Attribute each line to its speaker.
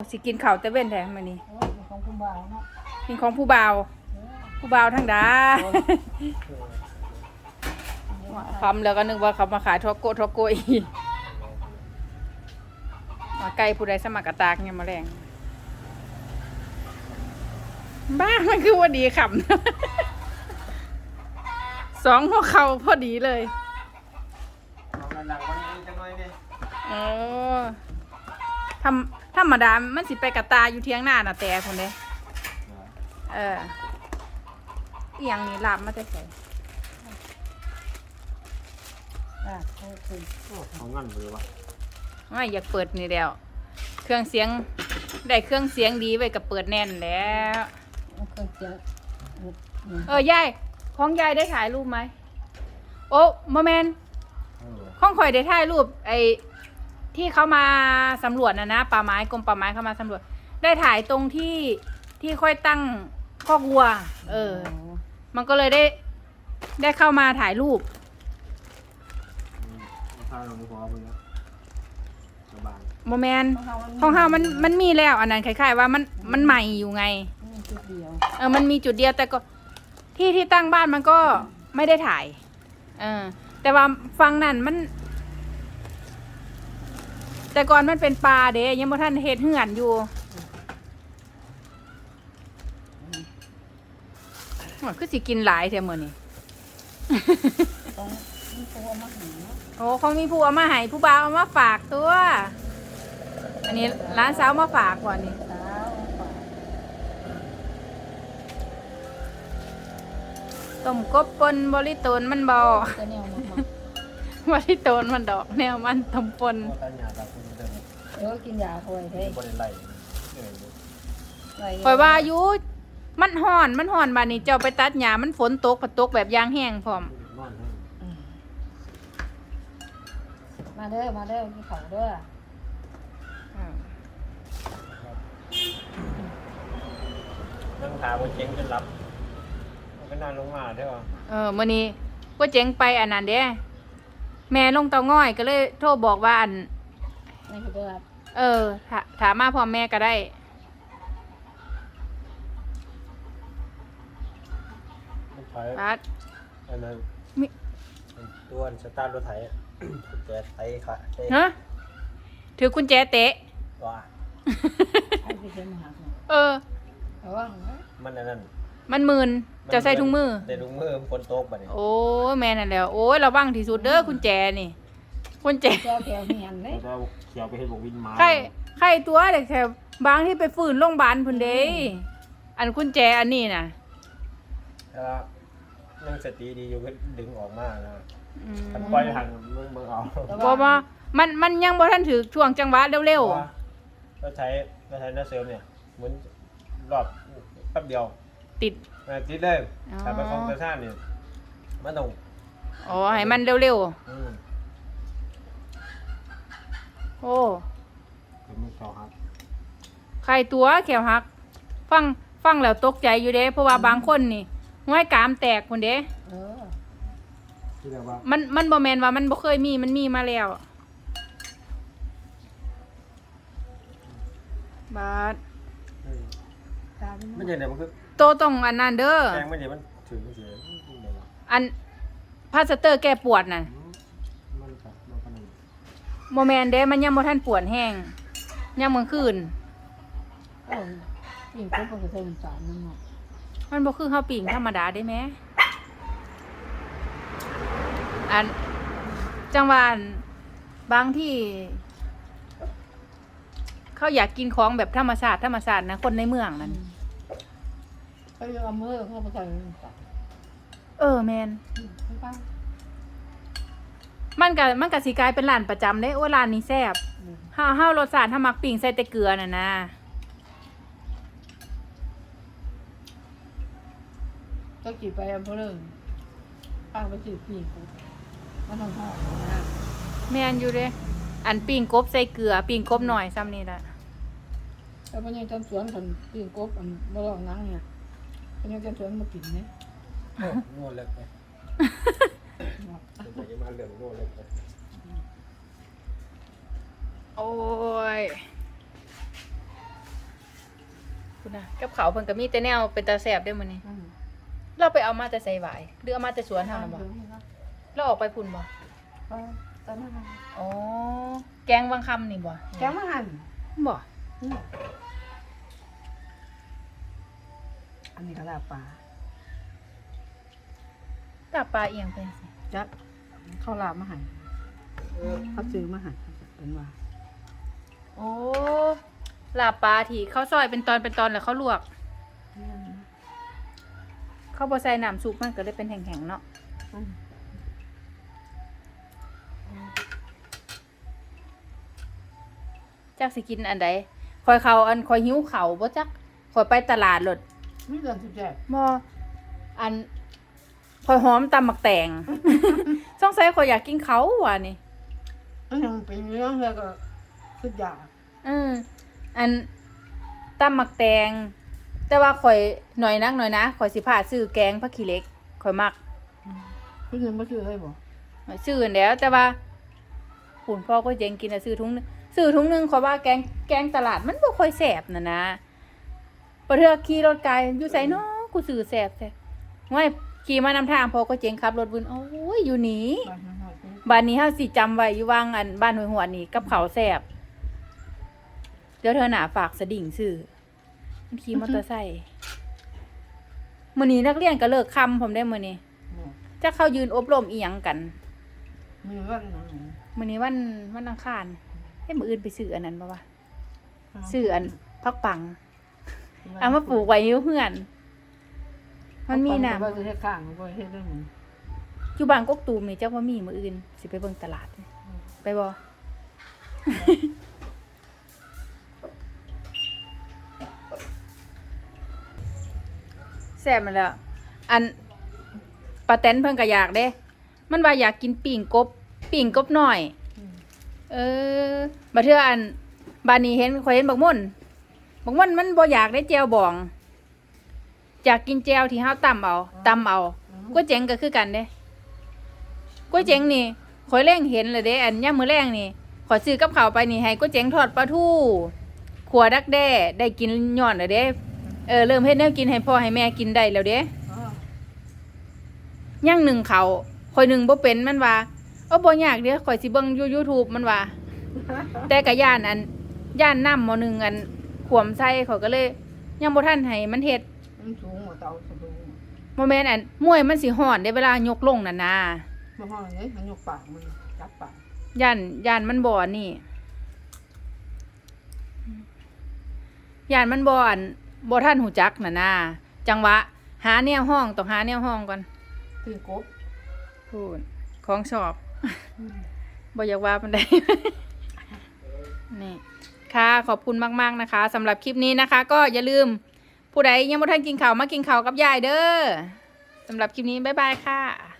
Speaker 1: สิกินข้าวแต่เว้นแท้มื้อนี้
Speaker 2: โอ้ยของคุณบ่าวเนาะ
Speaker 1: กินของผู้บ่าว ผู้บ่าวทั้งดาคำแล้วก็นึกว่าเขามาขายทอกโกะทอกโกะอีกว่าไก่ผู้ใดสมัครกระตากเนี่ยมาแรงบ้ามันคือว่าดีขำสองหัวเข่าพอดีเลย
Speaker 3: เอากันหลังวันนี้จังหน่อยเนี่ย
Speaker 1: เออทำ ธรรมดา มันสิไปกระตาอยู่เทียงหน้าน่ะแต่คนเด้เออเอียงนี่ลาบมาแต่ใส่
Speaker 2: อะโอเค
Speaker 3: เอางั้นเลยวะ
Speaker 1: ไม่อยากเปิดนี่แล้ว เครื่องเสียง ได้เครื่องเสียงดีไว้กับเปิดแน่นแล้ว
Speaker 2: เอาเครื่องเสียงอืม
Speaker 1: เออยายของยายได้ถ่ายรูปไหม โอ้โมเมน
Speaker 3: เออ
Speaker 1: ของข่อยได้ถ่ายรูปไอ้ ที่เขามาสำรวจนะนะป่าไม้กรมป่าไม้เขามาสำรวจ ได้ถ่ายตรงที่ที่ค่อยตั้งคอกวัว เออ มันก็เลยได้ได้เข้ามาถ่ายรูป
Speaker 3: อืมเอาข้าวลงไปพอมึงนะสบาย
Speaker 1: โมเมนของเฮามันมันมีแล้ว อันนั้นคล้ายๆว่ามันมันใหม่อยู่ไง
Speaker 2: นี่จุดเดียว
Speaker 1: เออ มันมีจุดเดียวแต่ก็ที่ที่ตั้งบ้านมันก็ไม่ได้ถ่าย เออ แต่ว่าฟังนั่นมัน แต่ก่อนมันเป็นป่าเด้ยังบ่ท่านเฮ็ดเหือนอยู่มันคือสิกินหลายแท้มื้อนี้
Speaker 2: ต้องมีตัวมาหาเนาะ
Speaker 1: โอ้ของมีผู้เอามาให้ผู้บ่าวเอามาฝากตัว อันนี้ร้านสาวมาฝากก่อนนี่
Speaker 2: สาวฝาก
Speaker 1: ต้มกบปนบริโตนมันบ่
Speaker 2: ตั วแนวมาก
Speaker 1: บริโตนมันดอก แนวมันต้มปน
Speaker 3: พ่อตาหยาตาคุณเดิน
Speaker 2: ๆเออกินยาคอยเด้
Speaker 3: บริไลเออ
Speaker 2: ไร
Speaker 1: คอยว่าอยู่มันห่อนมันห่อนบานนี้เจ้าไปตัดหญ้ามันฝนตกผัดตกแบบยางแห้งพร้อม
Speaker 3: นอนให้
Speaker 2: อืมมาเด้อมาเด้อกินข้าวเด้อ
Speaker 3: นั่งขาบนเจ๊งจนหลับมันก็นอนลงมาได้ป่ะ
Speaker 1: เออมื้อนี้ก็เจ๋งไปอันนั้นเด้ แม่ลงเตาง่อยก็เลยโทรบอกว่าอัน
Speaker 2: นี่คือเด้อ
Speaker 1: เออถาถามมาพ่อแม่ก็ได้
Speaker 3: มันถอย
Speaker 1: ปัด
Speaker 3: อันนั้น
Speaker 1: มิ
Speaker 3: ตัวสตาร์ทรถไถแกไถขาเตะ
Speaker 1: ฮะถือกุญแจเตะ
Speaker 3: ว่า
Speaker 2: ไอ้ที่เป็นมหาเนาะ
Speaker 1: เออ
Speaker 2: ระวังนะ
Speaker 3: มันอันนั้น
Speaker 1: มันมืนเจะใส่ถุงมือ
Speaker 3: ใส่ถุงมือฝนตกบัดนี้
Speaker 1: โอ้ยแม่นั่นแหล้ว โอ้ยระวังที่สุดเด้อกุญแจนี่กุญแจ
Speaker 2: เจ้าแถวเฮียนเด้
Speaker 3: เราเขียวไปเห็นบอกวินมา
Speaker 1: ใครใครตัวเด็กแถวบางที่ไปฝืนโรงพยาบาลพุ่นเด้อันกุญแจอันนี้น่ะ
Speaker 3: แล้วยังสติดีอยู่ก็ดึงออกมานะ
Speaker 1: อืม
Speaker 3: มันปล่อยหันมึงมึงเอา
Speaker 1: บ่บ่มันมันยังบ่ทันถือช่วงจังหวะเร็ว
Speaker 3: เราใช้เราใช้หน้าเสริมเนี่ยเหมือนรอบแป๊บเดียว
Speaker 1: ๆ ติด
Speaker 3: อ่าติดเลย
Speaker 1: อ๋อ
Speaker 3: แต่ไปของเตอร์ซ่านเนี่ยมันต้อง
Speaker 1: อ๋อให้มันเร็ว
Speaker 3: อืม
Speaker 1: ๆ โอ้
Speaker 3: คือมันเขาครับ
Speaker 1: ใครตัวแขวหัก ฟังฟังแล้วตกใจอยู่เด้ เพราะว่าบางคนนี่ห้อยกรามแตกพุ่นเด้
Speaker 2: เออ
Speaker 3: ที่เรียกว่า
Speaker 1: มันมันบ่แม่นว่ามันบ่เคยมีมันมีมาแล้วบาด
Speaker 3: อืม
Speaker 2: ตาม
Speaker 3: มันอย่างไรมันคือ
Speaker 1: โตต้องอันนั้นเด้อ
Speaker 3: แพงมันอย่างมันถือเสียมันอย่างไร
Speaker 1: อันพลาสเตอร์แก้ปวดน่ะ
Speaker 3: อืมมันครับมันก็นั่น
Speaker 1: โมแมนเด้มันยังบ่ทันปวดแห้งยังมื้อคืน
Speaker 2: เออยิ่งคนก็จะใส่น้ำตาลนั่นเนาะ
Speaker 1: มันบ่คือข้าวปิ่งธรรมดาได้แหม อัน จังหวานบางที่ เขาอยากกินของแบบธรรมชาติธรรมชาตินะ คนในเมืองนั้น
Speaker 2: เขาจะเอามือเข้าไปใส่น้ำตาล
Speaker 1: เออแมน
Speaker 2: อืมไปบ้าง
Speaker 1: มันก็มันก็สิกลายเป็นร้านประจำเด้โอ้ร้านนี้แซ่บ
Speaker 2: อืม
Speaker 1: ห้าห้ารสชาติถ้ามักปิ่งใส่แต่เกลือน่ะนะ
Speaker 2: เจ้ากี่ไปอำเภอเริงป้าไปสืบปีกูมันต้องห่อนะ
Speaker 1: แม่นอยู่เด้อันปิ่งกบใส่เกลือปิ่งกบหน่อยซ้ำนี่ละ
Speaker 2: แล้วมันยังจำสวนคนปีนกบอันบ่ลองนั่งเนี่ย มันยังจำสวนมากินเนี่ย
Speaker 3: โอ้โง่เล็กไปจะไปมาเหลืองโง่เล็กไป
Speaker 1: โอ้ยคุณนะกับเขาวเพิ่นก็มีแต่แนวเป็นตาแสบได้อมื้อนี้
Speaker 2: อืม
Speaker 1: เราไปเอามาแต่ใส่หวายหรือเอามาแต่สวนเฮาน่ะบ่
Speaker 2: เดี๋ยวนี้นะ
Speaker 1: เราออกไปพุ่นบ่
Speaker 2: เออตอนนั้นน่ะ
Speaker 1: อ๋อแกงบางคำนี่บ่
Speaker 2: แกงมาหั่น
Speaker 1: บ่
Speaker 2: นนี้ก็ลาบปลา
Speaker 1: ตาปลาเอียงไปสิ
Speaker 2: จัดข้าวลาบมาหั่นเขาซื้อมาหั่นเป็นว่า
Speaker 1: โอ้ลาบปลาที่เขาซอยเป็นตอนเป็นตอนแล้วเขาลวก
Speaker 2: อืม
Speaker 1: เขาบ่ใส่น้ำซุปมันก็เลยเป็นแห้งๆเนาะ
Speaker 2: อืม
Speaker 1: จักสิกินอันใดคอยเขาอันคอยหิวเขาวบ่จักคอยไปตลาดรถ
Speaker 2: มีเรื่องสุดแซ่บ
Speaker 1: บ่อันคอยหอมตำหมักแตง สงสัยคอยอยากกินเขาว่ะนี่
Speaker 2: อันยังเป็นเรื่องแล้วก็สุดยอด
Speaker 1: เอออันตำหมักแตง แต่ว่าข่อยหน่อยนักหน่อยนะข่อยสิพาซื้อแกงผักขี้เหล็กข่อยมัก
Speaker 2: เพิ่นยังบ่ซื้อให้บ่
Speaker 1: ข่อยซื้ออันแล้ว แต่ว่าปุ่นพ่อก็เจงกินอะซื้อถุงนึงซื้อถุงนึงข่อยว่าแกงแกงตลาดมันบ่ค่อยแซ่บน่ะนะ ประเทือขี่รถไกลอยู่ไสเนาะกูซื้อแซ่บแท้ง่ายขี่มานำทางพ่อก็เจงขับรถวุ่นโอ้ยอยู่นี่
Speaker 2: บ้านน้อยๆ
Speaker 1: บ้านนี้เฮาสิจำไว้อยู่วางอันบ้านห้วยหัวนี่กับเขาวแซ่บเดี๋ยวเธอหนาฝากสดิ่งซื้อมันขี่มอเตอร์ไซค์มื้อนี้นักเรียนก็เลิกค่ำผมได้มื้อนี้
Speaker 2: เนี่ย
Speaker 1: จะเข้ายืนอบรมอีหยังกัน
Speaker 2: มีว่าหนัง
Speaker 1: มื้อนี้วันวันอังคารเอ้ยมื้ออื่นไปซื้ออันนั้นบ่วะซื้ออันพักปัง เอามาปลูกไว้อยู่เฮือน มันมีน้ำ
Speaker 2: ว่าจะเฮ็ดข้างบ่เฮ็ดได้หยัง
Speaker 1: อยู่บ้านกกตูมนี่เจ้าว่ามีมื้ออื่น สิไปเบิ่งตลาด ไปบ่แซ่บมันแล้ว อันปลาแตนเพิ่นก็อยากเด้ มันว่าอยากกินปิ่งกบ ปิ่งกบหน่อย
Speaker 2: อืม
Speaker 1: เออบัดเทื่ออัน บานนี้เห็นข่อยเห็นบักม่น บักม่นมันบ่อยากได้แจวบอง อยากกินแจวที่เฮาตำเอาตำเอาก๋วยเจ๋งก็คือกันเด้ก๋วยเจ๋งนี่ข่อยแรงเห็นเลยเด้อันย่ามมื้อแรงนี่ข่อยซื้อกับข้าวไปนี่ให้ก๋วยเจ๋งทอดปลาทูขัวดักแด้ได้กินย้อนแล้วเด้เออเริ่มเฮ็ดแนวกินให้พ่อให้แม่กินได้แล้วเด้
Speaker 2: อ๋อ
Speaker 1: ย่างหนึ่งเขาข่อยหนึ่งบ่เป็นมันว่าเออบ่ยากเด้ข่อยสิเบิ่งอยู่ YouTube มันว่าแต่ก็ย่านอันย่านน้ำหมอหนึ่งอัน ขวมใส่ข่อยก็เลย ยังบ่ทันให้มันเฮ็ด
Speaker 2: มันสูงกว่าเตาสะดุ้ง
Speaker 1: บ่แม่นอันมวยมันสิฮ้อนได้เวลายกลงนั่นนะ
Speaker 2: บ่ฮ้อนเลยมันยกปากมันจับปาก
Speaker 1: ย่านย่านมันบ่อันนี่ย่านมันบ่อันบ่ทันหูจักน่ะนะจังหวะหาแนวห้องต้องหาแนวห้องก่อน
Speaker 2: ตีนกบ
Speaker 1: พูดของชอบบ่อยากว่ามันได้นี่ ค่ะขอบคุณมาก ๆ นะคะสำหรับคลิปนี้นะคะ ก็อย่าลืมผู้ใดยังไม่ทันกินข้าวมากินข้าวกับยายเด้อสำหรับคลิปนี้บ๊ายบายค่ะ